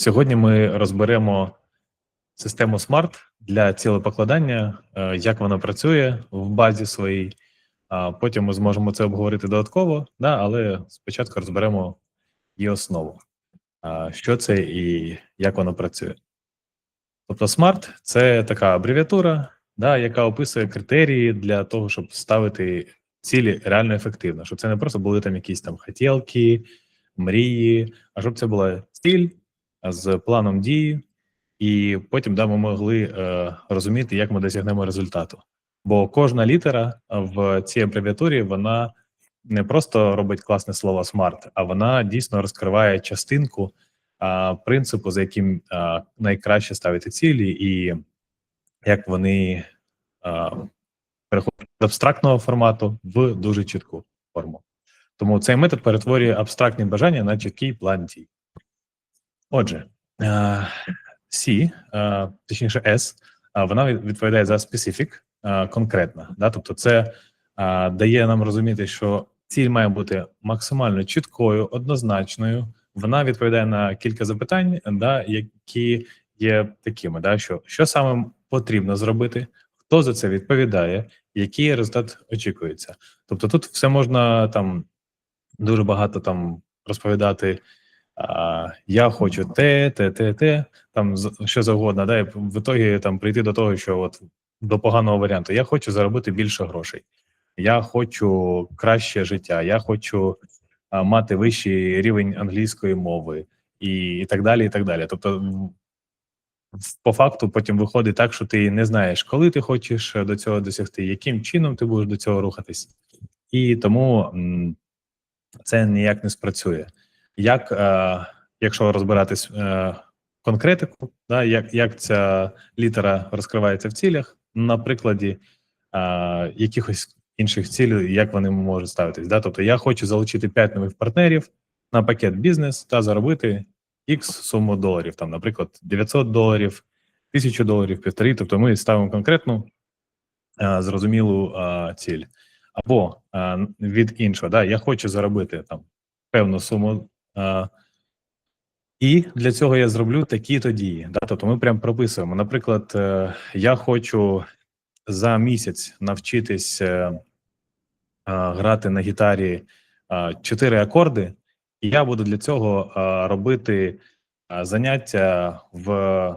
Сьогодні ми розберемо систему SMART для цілепокладання, е, як вона працює в базі своїй. Потім ми зможемо це обговорити додатково, да, але спочатку розберемо її основу. Що це і як воно працює. Тобто SMART – це така абревіатура, яка описує критерії для того, щоб ставити цілі реально ефективно, щоб це не просто були там якісь там хотілки, мрії, а щоб це була ціль з планом дії, і потім да, ми могли е, розуміти, як ми досягнемо результату. Бо кожна літера в цій абревіатурі вона не просто робить класне слово SMART, а вона дійсно розкриває частинку а, принципу, за яким а, найкраще ставити цілі, і як вони а, переходять з абстрактного формату в дуже чітку форму. Тому цей метод перетворює абстрактні бажання на чіткий план дій. Отже, е, C, е, точніше S, е, вона відповідає за specific, конкретна. Да? Тобто, це дає нам розуміти, що ціль має бути максимально чіткою, однозначною. Вона відповідає на кілька запитань, да, які є такими: да, що, що саме потрібно зробити, хто за це відповідає, який результат очікується. Тобто, тут все можна там дуже багато там розповідати. А, я хочу те, те, те, те, там що завгодно, да, і в ітогі там прийти до того, що от до поганого варіанту. Я хочу заробити більше грошей, я хочу краще життя, я хочу а, мати вищий рівень англійської мови і, і так далі. І так далі. Тобто, по факту, потім виходить так, що ти не знаєш, коли ти хочеш е, до цього досягти, яким чином ти будеш до цього рухатись, і тому це ніяк не спрацює. Як, е, якщо розбиратись е, конкретику, да, як, як ця літера розкривається в цілях, на прикладі е, якихось інших цілей, як вони можуть ставитись. Да? Тобто я хочу залучити 5 нових партнерів на пакет бізнес та заробити X суму доларів, там, наприклад, 900 доларів, 1000 доларів, півтори. Тобто ми ставимо конкретну е, зрозумілу е, ціль. Або е, від іншого, да, я хочу заробити там певну суму. І для цього я зроблю такі-то дії. Да? Тобто ми прям прописуємо. Наприклад, е, я хочу за місяць навчитись е, грати на гітарі чотири акорди, і я буду для цього робити заняття в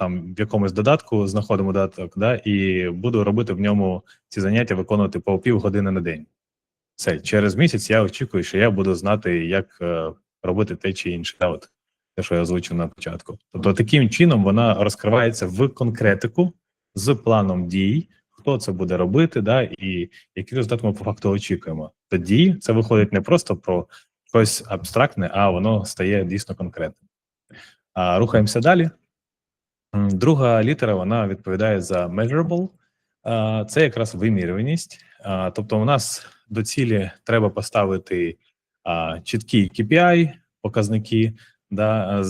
там в якомусь додатку, знаходимо додаток, да, і буду робити в ньому ці заняття виконувати по півгодини на день. Все, через місяць я очікую, що я буду знати, як е, робити те чи інше. От те, що я озвучив на початку. Тобто, таким чином вона розкривається в конкретику з планом дій, хто це буде робити, да, і який результат ми по факту очікуємо. Тоді це виходить не просто про щось абстрактне, а воно стає дійсно конкретним. А, рухаємося далі. Друга літера вона відповідає за measurable. Це якраз вимірюваність. Тобто, у нас до цілі треба поставити чіткі KPI, показники, да,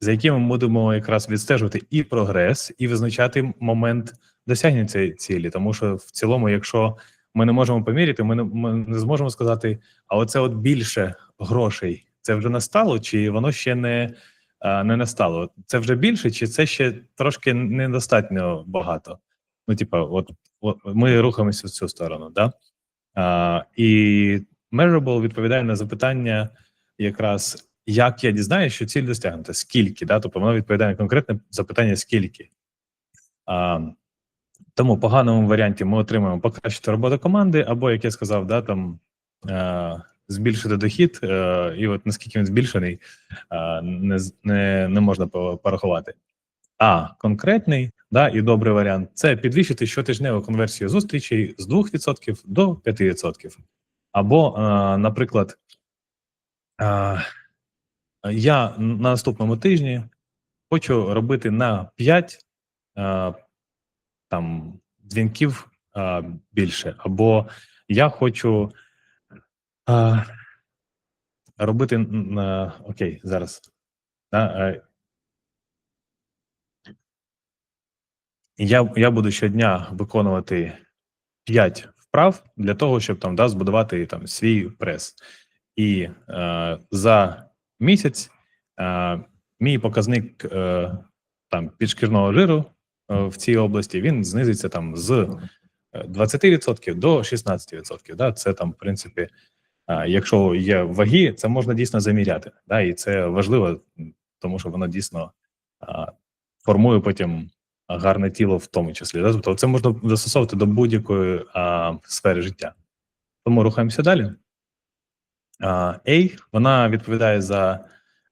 за якими ми будемо якраз відстежувати і прогрес, і визначати момент досягнення цієї цілі. Тому що в цілому, якщо ми не можемо поміряти, ми не, ми не зможемо сказати, а оце от більше грошей це вже настало, чи воно ще не, не настало? Це вже більше, чи це ще трошки недостатньо багато? Ну, типа, от, от ми рухаємося в цю сторону, да? А, і Measurable відповідає на запитання, якраз як я дізнаюся, що ціль досягнута, скільки, да? тобто воно відповідає на конкретне запитання, скільки. А, тому в поганому варіанті ми отримаємо покращити роботу команди, або, як я сказав, да, там е, збільшити дохід, е, і от наскільки він збільшений, е, не, не, не можна порахувати. А конкретний да, і добрий варіант це підвищити щотижневу конверсію зустрічей з 2% до 5%. Або, е, наприклад, е, я на наступному тижні хочу робити на 5 е, там дзвінків більше, або я хочу робити окей, зараз. Да, е, я, я буду щодня виконувати 5 вправ для того, щоб там да, збудувати там свій прес. І е, за місяць е, мій показник е, там підшкірного жиру е, в цій області він знизиться там з е, 20% до 16%. Да? Це там, в принципі, а, якщо є ваги, це можна дійсно заміряти. Да? І це важливо, тому що воно дійсно а, формує потім гарне тіло в тому числі. Да? Тобто це можна застосовувати до будь-якої сфери життя. Тому рухаємося далі. А, A, вона відповідає за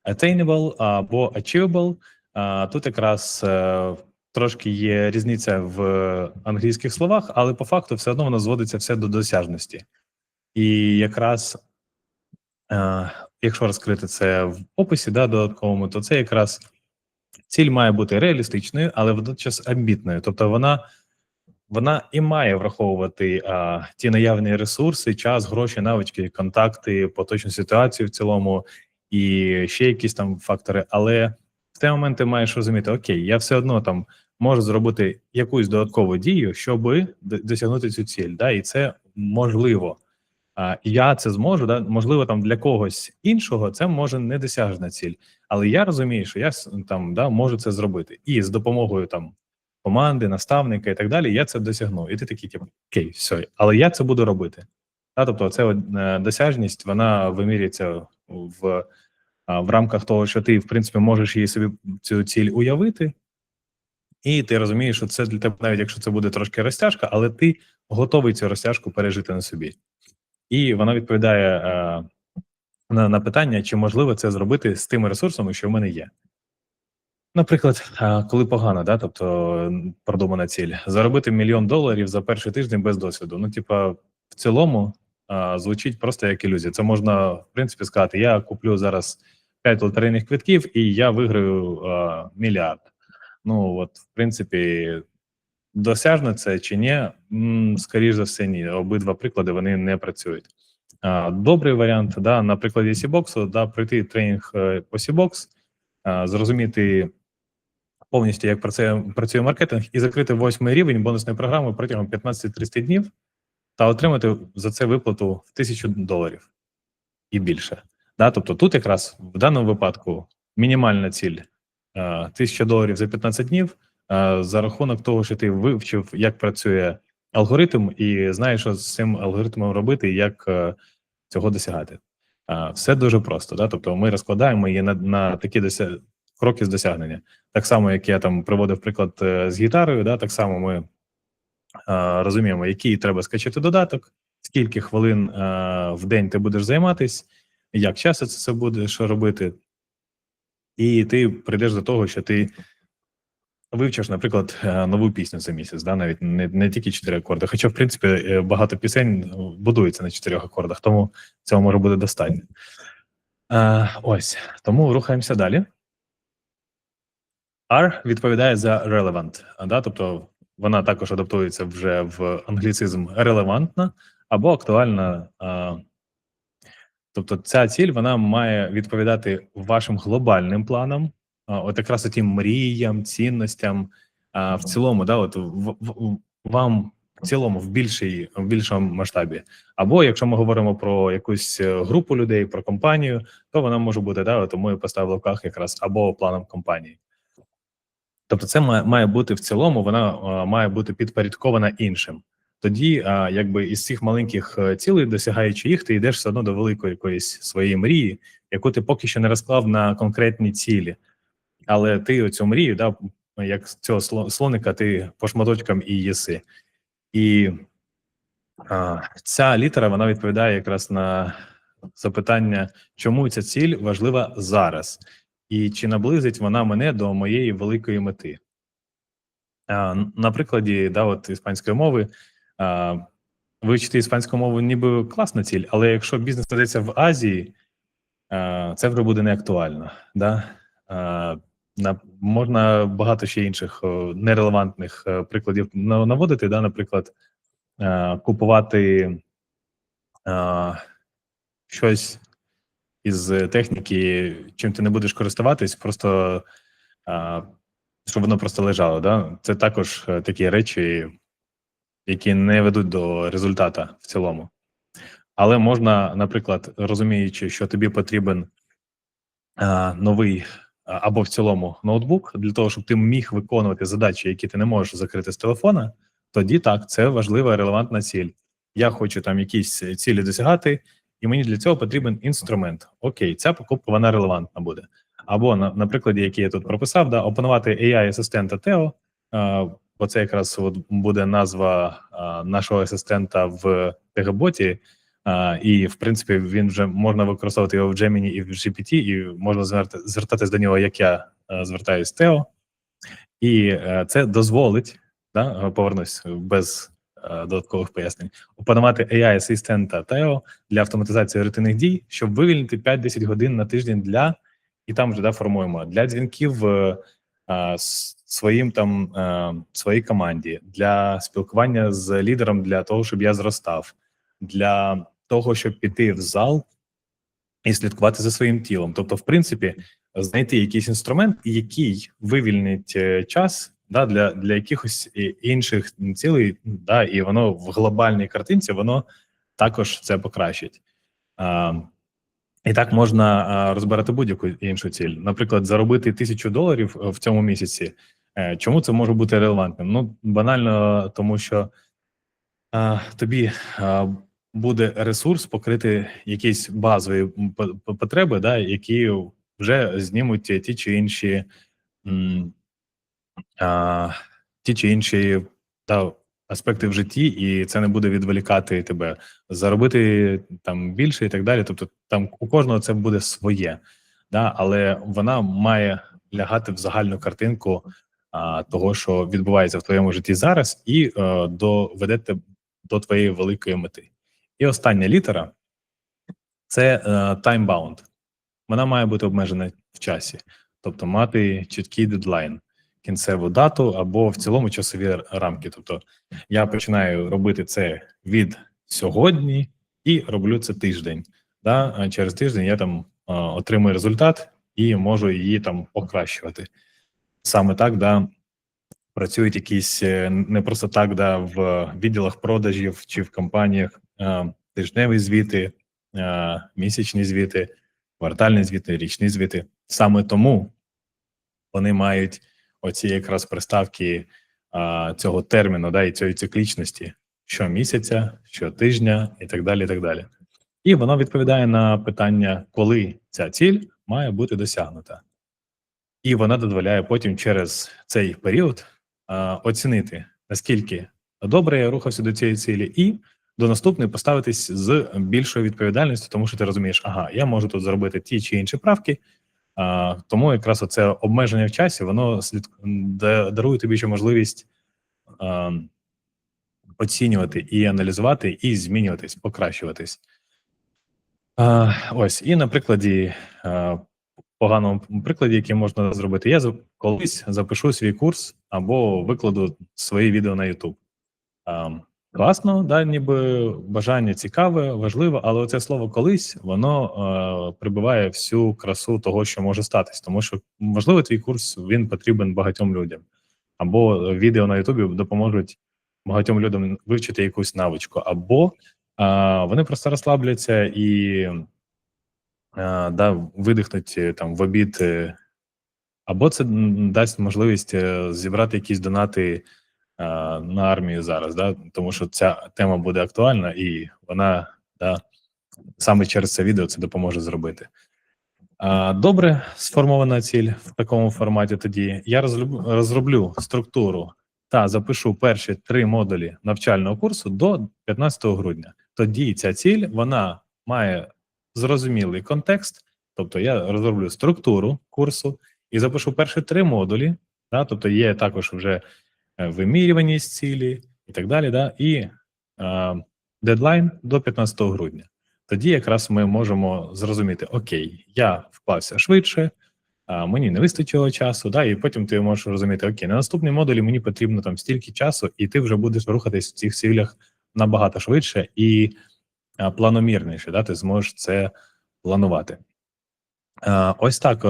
attainable або achievable. А, Тут якраз е, трошки є різниця в англійських словах, але по факту все одно воно зводиться все до досяжності. І якраз, е, якщо розкрити це в описі да, додатковому, то це якраз ціль має бути реалістичною, але водночас амбітною. Тобто вона, вона і має враховувати а, ті наявні ресурси, час, гроші, навички, контакти, поточну ситуацію в цілому і ще якісь там фактори. Але в той момент ти маєш розуміти, окей, я все одно там можу зробити якусь додаткову дію, щоб досягнути цю ціль. Да? І це можливо. А, я це зможу, да? можливо, там для когось іншого це може недосяжна ціль, але я розумію, що я там да, можу це зробити. І з допомогою там команди, наставника і так далі, я це досягну. І ти такий, типу, окей, все, але я це буду робити. Да? Тобто, це е, досяжність, вона вимірюється в, в рамках того, що ти, в принципі, можеш її собі цю ціль уявити, і ти розумієш, що це для тебе, навіть якщо це буде трошки розтяжка, але ти готовий цю розтяжку пережити на собі. І вона відповідає е, на, на питання, чи можливо це зробити з тими ресурсами, що в мене є. Наприклад, е, коли погано, да, тобто продумана ціль, заробити мільйон доларів за перший тиждень без досвіду. Ну, типа, в цілому е, звучить просто як ілюзія. Це можна, в принципі, сказати: я куплю зараз 5 лотерейних квитків і я виграю е, мільярд. Ну, от, в принципі, досяжно це чи ні? М, Скоріш за все, ні. Обидва приклади вони не працюють. Добрий варіант, да, на прикладі Сібоксу, да, пройти тренінг е, по Сібокс, зрозуміти повністю, як працює, працює маркетинг, і закрити восьмий рівень бонусної програми протягом 15-30 днів та отримати за це виплату в тисячу доларів і більше. Да, тобто тут якраз в даному випадку мінімальна ціль е, 1000 доларів за 15 днів за рахунок того, що ти вивчив, як працює алгоритм, і знаєш, що з цим алгоритмом робити, і як е, цього досягати. Е, Все дуже просто. Да? Тобто ми розкладаємо її на, на такі дося... кроки з досягнення. Так само, як я там приводив приклад е, з гітарою, да? так само ми е, розуміємо, який треба скачати додаток, скільки хвилин е, в день ти будеш займатись, як часто це будеш робити, і ти прийдеш до того, що ти вивчиш, наприклад, е, нову пісню за місяць, да, навіть не, не тільки чотири акорди. Хоча, в принципі, е, багато пісень ну, будується на чотирьох акордах, тому цього може бути достатньо. Е, ось тому рухаємося далі. R відповідає за relevant, да, тобто вона також адаптується вже в англіцизм релевантна або актуальна. а, Тобто ця ціль вона має відповідати вашим глобальним планам, а, от якраз тим мріям, цінностям. А в цілому, да, от в, в, вам в цілому в більшій в більшому масштабі. Або якщо ми говоримо про якусь е, групу людей, про компанію, то вона може бути да, от ми поставили в лавках якраз або планом компанії. Тобто, це має, має бути в цілому, вона а, має бути підпорядкована іншим. Тоді, а, якби із цих маленьких е, цілей, досягаючи їх, ти йдеш все одно до великої якоїсь своєї мрії, яку ти поки що не розклав на конкретні цілі. Але ти оцю мрію, да, як цього слоника, ти по шматочкам і їси. І а, ця літера вона відповідає якраз на запитання, чому ця ціль важлива зараз, і чи наблизить вона мене до моєї великої мети. А, на прикладі да, от, іспанської мови. А, вивчити іспанську мову ніби класна ціль, але якщо бізнес ведеться в Азії, це вже буде не актуально. Да? Можна багато ще інших нерелевантних е, прикладів наводити, да, наприклад, е, купувати е, щось із техніки, чим ти не будеш користуватись, просто е, щоб воно просто лежало. Да? Це також е, такі речі, які не ведуть до результата в цілому. Але можна, наприклад, розуміючи, що тобі потрібен е, новий або в цілому ноутбук для того, щоб ти міг виконувати задачі, які ти не можеш закрити з телефона, тоді так, це важлива релевантна ціль. Я хочу там якісь цілі досягати, і мені для цього потрібен інструмент. Окей, ця покупка вона релевантна буде. Або на, на прикладі, який я тут прописав, да, опанувати AI асистента Тео. Е, бо це якраз от буде назва е, нашого асистента в Тегаботі. Uh, і в принципі він вже можна використовувати його в Gemini і в GPT, і можна звертатись до нього, як я uh, звертаюсь Тео, і uh, це дозволить да, повернусь без додаткових пояснень. Опанувати AI асистента Тео для автоматизації рутинних дій, щоб вивільнити 5-10 годин на тиждень для і там вже да, формуємо для дзвінків своїм там своїй команді, для спілкування з лідером для того, щоб я зростав. Для того, щоб піти в зал і слідкувати за своїм тілом. Тобто, в принципі, знайти якийсь інструмент, який вивільнить е, час да, для для якихось інших цілей, да, і воно в глобальній картинці воно також це покращить. А, І так можна розбирати будь-яку іншу ціль. Наприклад, заробити тисячу доларів в цьому місяці. Е, чому це може бути релевантним? Ну банально, тому що а, тобі буде ресурс покрити якісь базові потреби, да, які вже знімуть ті чи інші а, ті чи інші та, аспекти в житті, і це не буде відволікати тебе, заробити там більше і так далі. Тобто, там у кожного це буде своє, да, але вона має лягати в загальну картинку а, того, що відбувається в твоєму житті зараз, і а, е, доведете до твоєї великої мети. І остання літера це uh, time-bound. Вона має бути обмежена в часі, тобто мати чіткий дедлайн, кінцеву дату або в цілому часові рамки. Тобто я починаю робити це від сьогодні і роблю це тиждень. Да? Через тиждень я там отримую результат і можу її там покращувати. Саме так, да, працюють якісь е, не просто так, да, в відділах продажів чи в компаніях Е, тижневі звіти, е, місячні звіти, квартальні звіти, річні звіти. Саме тому вони мають оці якраз приставки е, цього терміну, да, і цієї циклічності щомісяця, щотижня і так далі. І так далі. І воно відповідає на питання, коли ця ціль має бути досягнута. І вона дозволяє потім через цей період а, оцінити, наскільки добре я рухався до цієї цілі, і до наступної поставитись з більшою відповідальністю, тому що ти розумієш, ага, я можу тут зробити ті чи інші правки. А, Тому якраз оце обмеження в часі, воно слід дарує тобі ще можливість а, оцінювати і аналізувати, і змінюватись, покращуватись. А, Ось, і на прикладі, а, поганому прикладі, який можна зробити, я колись запишу свій курс або викладу свої відео на YouTube. Класно, да, ніби бажання цікаве, важливе, але оце слово колись воно е, прибиває всю красу того, що може статись, тому що можливо твій курс він потрібен багатьом людям, або відео на Ютубі допоможуть багатьом людям вивчити якусь навичку, або е, вони просто розслабляться і е, да, видихнуть там в обід, е, або це дасть можливість е, зібрати якісь донати. Е, на армію зараз, да, тому що ця тема буде актуальна і вона да, саме через це відео це допоможе зробити. Добре, сформована ціль в такому форматі. Тоді я розроблю, структуру та запишу перші три модулі навчального курсу до 15 грудня. Тоді ця ціль вона має зрозумілий контекст, тобто я розроблю структуру курсу і запишу перші три модулі. Да, тобто є також вже вимірюваність цілі і так далі. Да? І е, дедлайн до 15 грудня. Тоді якраз ми можемо зрозуміти: Окей, я вклався швидше, а мені не вистачило часу, да, і потім ти можеш розуміти, окей, на наступній модулі мені потрібно там стільки часу, і ти вже будеш рухатись в цих цілях набагато швидше і а, планомірніше, да, ти зможеш це планувати. Ось так,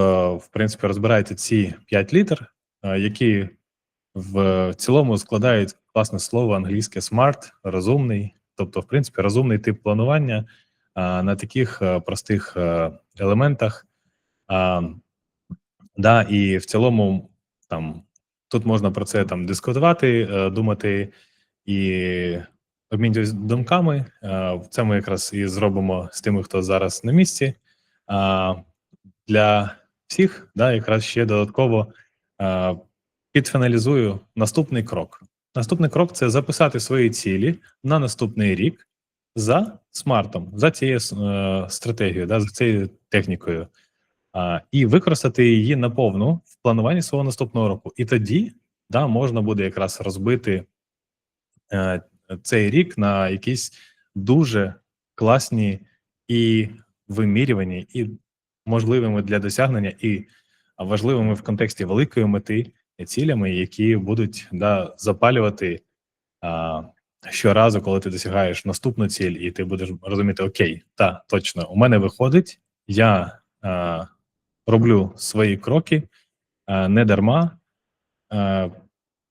в принципі, розбираєте ці 5 літер, які в цілому складають класне слово англійське smart, розумний, тобто, в принципі, розумний тип планування а, на таких а, простих а, елементах. А, Да, і в цілому там тут можна про це там дискутувати, е, думати і обмінюватися думками. Е, Це ми якраз і зробимо з тими, хто зараз на місці. А для всіх, да, якраз ще додатково е, підфіналізую наступний крок. Наступний крок це записати свої цілі на наступний рік за смартом, за цією е, стратегією, да, за цією технікою, а, і використати її наповну в плануванні свого наступного року. І тоді да, можна буде якраз розбити е, цей рік на якісь дуже класні і вимірювані, і можливими для досягнення, і важливими в контексті великої мети цілями, які будуть да, запалювати а, щоразу, коли ти досягаєш наступну ціль, і ти будеш розуміти, окей, та точно, у мене виходить, я а, роблю свої кроки а, не дарма, а,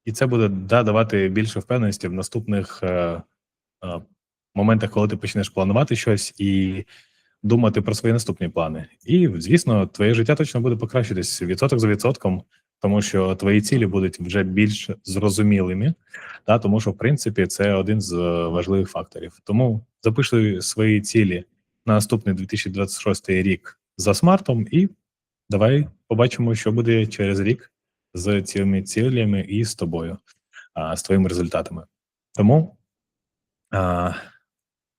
і це буде да, давати більше впевненості в наступних а, а, моментах, коли ти почнеш планувати щось і думати про свої наступні плани. І, звісно, твоє життя точно буде покращитись відсоток за відсотком тому що твої цілі будуть вже більш зрозумілими, та тому що в принципі це один з е, важливих факторів. Тому запиши свої цілі на наступний 2026 рік за смартом, і давай побачимо, що буде через рік з цими цілями і з тобою, а, з твоїми результатами. Тому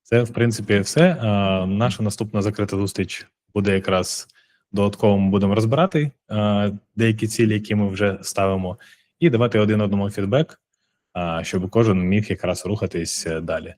це в принципі все. Наша наступна закрита зустріч буде якраз додатково ми будемо розбирати е, деякі цілі, які ми вже ставимо, і давати один одному фідбек, е, щоб кожен міг якраз рухатись далі.